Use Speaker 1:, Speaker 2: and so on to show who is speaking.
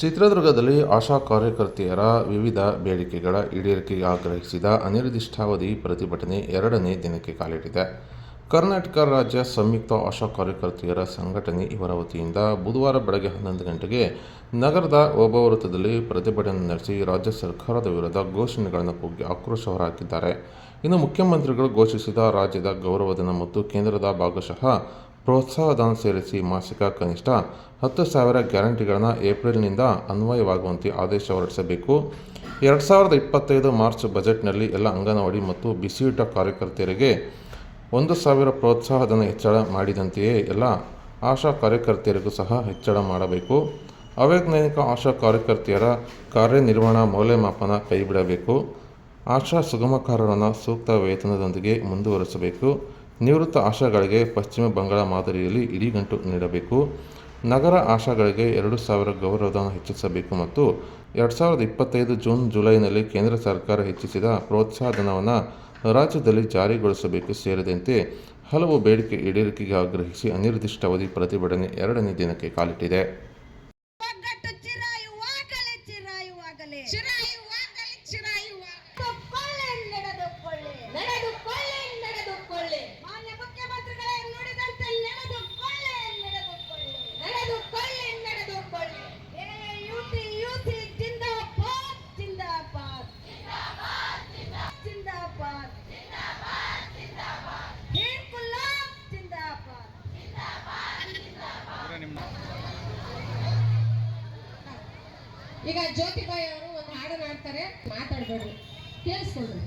Speaker 1: ಚಿತ್ರದುರ್ಗದಲ್ಲಿ ಆಶಾ ಕಾರ್ಯಕರ್ತೆಯರ ವಿವಿಧ ಬೇಡಿಕೆಗಳ ಈಡೇರಿಕೆಗೆ ಆಗ್ರಹಿಸಿದ ಅನಿರ್ದಿಷ್ಟಾವಧಿ ಪ್ರತಿಭಟನೆ ಎರಡನೇ ದಿನಕ್ಕೆ ಕಾಲಿಟ್ಟಿದೆ. ಕರ್ನಾಟಕ ರಾಜ್ಯ ಸಂಯುಕ್ತ ಆಶಾ ಕಾರ್ಯಕರ್ತೆಯರ ಸಂಘಟನೆ ಇವರ ವತಿಯಿಂದ ಬುಧವಾರ ಬೆಳಗ್ಗೆ ಹನ್ನೊಂದು ಗಂಟೆಗೆ ನಗರದ ಓಬ ವೃತ್ತದಲ್ಲಿ ಪ್ರತಿಭಟನೆ ನಡೆಸಿ ರಾಜ್ಯ ಸರ್ಕಾರದ ವಿರುದ್ಧ ಘೋಷಣೆಗಳನ್ನು ಕೂಗಿ ಆಕ್ರೋಶ ಹೊರಹಾಕಿದ್ದಾರೆ. ಇನ್ನು ಮುಖ್ಯಮಂತ್ರಿಗಳು ಘೋಷಿಸಿದ ರಾಜ್ಯದ ಗೌರವಧನ ಮತ್ತು ಕೇಂದ್ರದ ಭಾಗಶಃ ಪ್ರೋತ್ಸಾಹಧನ ಸೇರಿಸಿ ಮಾಸಿಕ ಕನಿಷ್ಠ ಹತ್ತು ಸಾವಿರ ಗ್ಯಾರಂಟಿಗಳನ್ನು ಏಪ್ರಿಲ್ನಿಂದ ಅನ್ವಯವಾಗುವಂತೆ ಆದೇಶ ಹೊರಡಿಸಬೇಕು. ಎರಡು ಸಾವಿರದ ಇಪ್ಪತ್ತೈದು ಮಾರ್ಚ್ ಬಜೆಟ್ನಲ್ಲಿ ಎಲ್ಲ ಅಂಗನವಾಡಿ ಮತ್ತು ಬಿಸಿಯೂಟ ಕಾರ್ಯಕರ್ತೆಯರಿಗೆ ಒಂದು ಸಾವಿರ ಪ್ರೋತ್ಸಾಹಧನ ಹೆಚ್ಚಳ ಮಾಡಿದಂತೆಯೇ ಎಲ್ಲ ಆಶಾ ಕಾರ್ಯಕರ್ತೆಯರಿಗೂ ಸಹ ಹೆಚ್ಚಳ ಮಾಡಬೇಕು. ಅವೈಜ್ಞಾನಿಕ ಆಶಾ ಕಾರ್ಯಕರ್ತೆಯರ ಕಾರ್ಯನಿರ್ವಹಣಾ ಮೌಲ್ಯಮಾಪನ ಕೈಬಿಡಬೇಕು. ಆಶಾ ಸುಗಮಕಾರರನ್ನು ಸೂಕ್ತ ವೇತನದೊಂದಿಗೆ ಮುಂದುವರಿಸಬೇಕು. ನಿವೃತ್ತ ಆಶಾಗಳಿಗೆ ಪಶ್ಚಿಮ ಬಂಗಾಳ ಮಾದರಿಯಲ್ಲಿ ಇಡೀಗಂಟು ನೀಡಬೇಕು. ನಗರ ಆಶಾಗಳಿಗೆ ಎರಡು ಸಾವಿರ ಗೌರವಧನ ಹೆಚ್ಚಿಸಬೇಕು ಮತ್ತು ಎರಡು ಸಾವಿರದ ಇಪ್ಪತ್ತೈದು ಜೂನ್ ಜುಲೈನಲ್ಲಿ ಕೇಂದ್ರ ಸರ್ಕಾರ ಹೆಚ್ಚಿಸಿದ ಪ್ರೋತ್ಸಾಹಧನವನ್ನು ರಾಜ್ಯದಲ್ಲಿ ಜಾರಿಗೊಳಿಸಬೇಕು ಸೇರಿದಂತೆ ಹಲವು ಬೇಡಿಕೆ ಈಡೇರಿಕೆಗೆ ಆಗ್ರಹಿಸಿ ಅನಿರ್ದಿಷ್ಟಾವಧಿ ಪ್ರತಿಭಟನೆ ಎರಡನೇ ದಿನಕ್ಕೆ ಕಾಲಿಟ್ಟಿದೆ.
Speaker 2: ಈಗ ಜ್ಯೋತಿಬಾಯಿ ಅವರು ಒಂದು ಹಾಡನ್ನು ಹಾಡ್ತಾರೆ. ಮಾತಾಡ್ಬೇಡ್ರಿ ಕೇಳಿಸ್ಕೊಳ್ರಿ